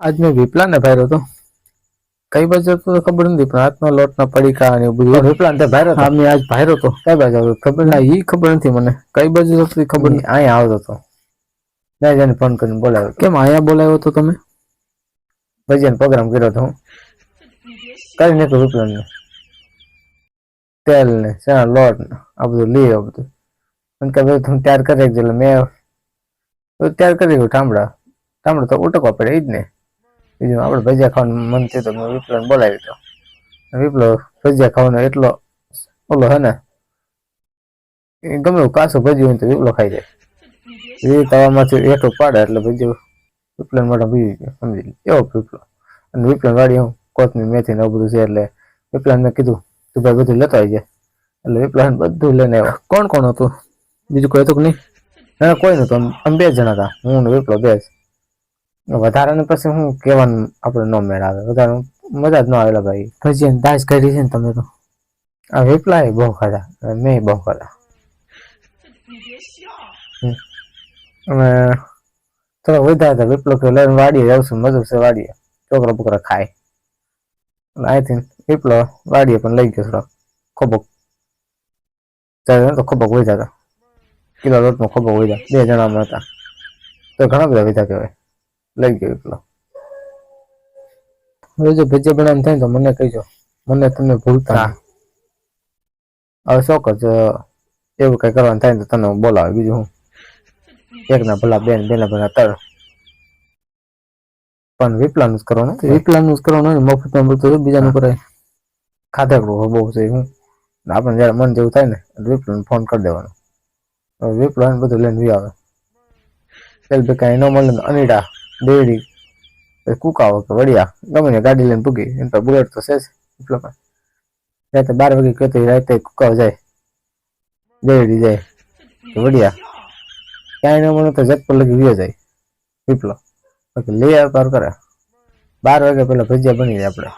આજ મેં વિપલાને ભાર્યો હતો. કઈ બાજુ હતો તો ખબર નથી પણ હાથમાં લોટના પડીકા અને બધું. વિપલા તે ભાર્યો હા મેં આજ ભાર્યો હતો. કઈ બાજુ ખબર ના ઈ ખબર નથી મને. કઈ બાજુ હતી ખબર નહીં અહીંયા આવતો હતો. મેં જઈને ફોન કરીને બોલાવ્યો. કેમ અહીંયા બોલાવ્યો હતો તમે? ભજન પ્રોગ્રામ કર્યો હતો હું. કરી નાખ્યો વિપલાને તેલ ને ચણા લોટ ને આ બધું લઈ આવ્યો બધું. મને કે ભાઈ તું તૈયાર કરી રાખજો. એટલે મેં બધું તૈયાર કરી ગયું ઠામડા. ટામડા તો ઉટકવા પડે એ જ ને. બીજું આપણે ભજીયા ખાવાનું મન થયું તો મેં વિપ્લવને બોલાવી તો. વિપ્લવ ભજીયા ખાવાનો એટલો ઓલો હે ને ગમે એવું કાસું ભજીયું હોય તો વિપ્લવ ખાઈ જાય. એ તવામાંથી હેઠું પાડે એટલે ભજીયું વિપ્લન માટે બીજી ગયું સમજી એવો વિપ્લવ. અને વિપ્લન વાળી હું કોથમીર, મેથી ને એવું બધું છે એટલે વિપ્લવને મેં કીધું, તું ભાઈ બધું લેતો આવી જાય એટલે વિપ્લવ બધું લઈને આવ્યો. કોણ કોણ હતું? બીજું કોઈ હતું કે નહીં? ના, કોઈ નતું આમ બે જણા હતા. હું ને વિપ્લવ બે જ. વધારાને પછી હું કહેવાનું આપણે ન મેળ આવે વધારે મજા જ ન આવેલા ભાઈ પછી દાસ કરી છે ને તમે તો. આ રિપ્લાય બહુ ખાધા મેં બહુ હમ. અમે થોડા વધ્યા હતા વિપ્લો કે લઈને વાડીએ જાવશું મજૂર છે વાડીએ. છોકરા બોકરા ખાય. આઈ અહીંથી વિપ્લવ વાડીએ પણ લઈ ગયો થોડો ખોબક તો ખોબક વધ્યા હતા. કિલો લોટનો ખોબક વધ્યા. બે જણામાં હતા. તો ઘણા બધા વધ્યા કહેવાય. લઈ ગયો એકલો. હવે જો ભજીયા બનાવવાનું થાય તો મને કહીજો. મને તમે ભૂલતા. હવે શું કરજો એવું કઈ કરવાનું થાય તો તને બોલાવે. બીજું હું? એકના ભલા બેન બેના ભલા તર. પણ વિપ્લાન જ કરવાનું વિપ્લાન જ કરવાનું મફતમાં મળતું બીજાનું કરે ખાધેકડું બહુ છે હું આપણે આપણને જયારે મન જેવું થાય ને એટલે ફોન કરી દેવાનો. હવે બધું લઈને આવે. તેલ બે કાંઈ ન મળે ને અનીડા. દેડી કુકાઓ કે વડિયા, ગમે ને ગાડી લઈને પૂગી એમ તો બુલેટ તો છે જ વિપ્લવમાં રાતે બાર વાગે કહેતો રાતે કુકાઓ જાય દેડી જાય, કે વડિયા. ક્યાંય ન મળે તો જત લગી વ્યો જાય પીપલો બાકી લઈ પાર કરે. બાર વાગે પેલા ભજીયા બની જાય આપણે.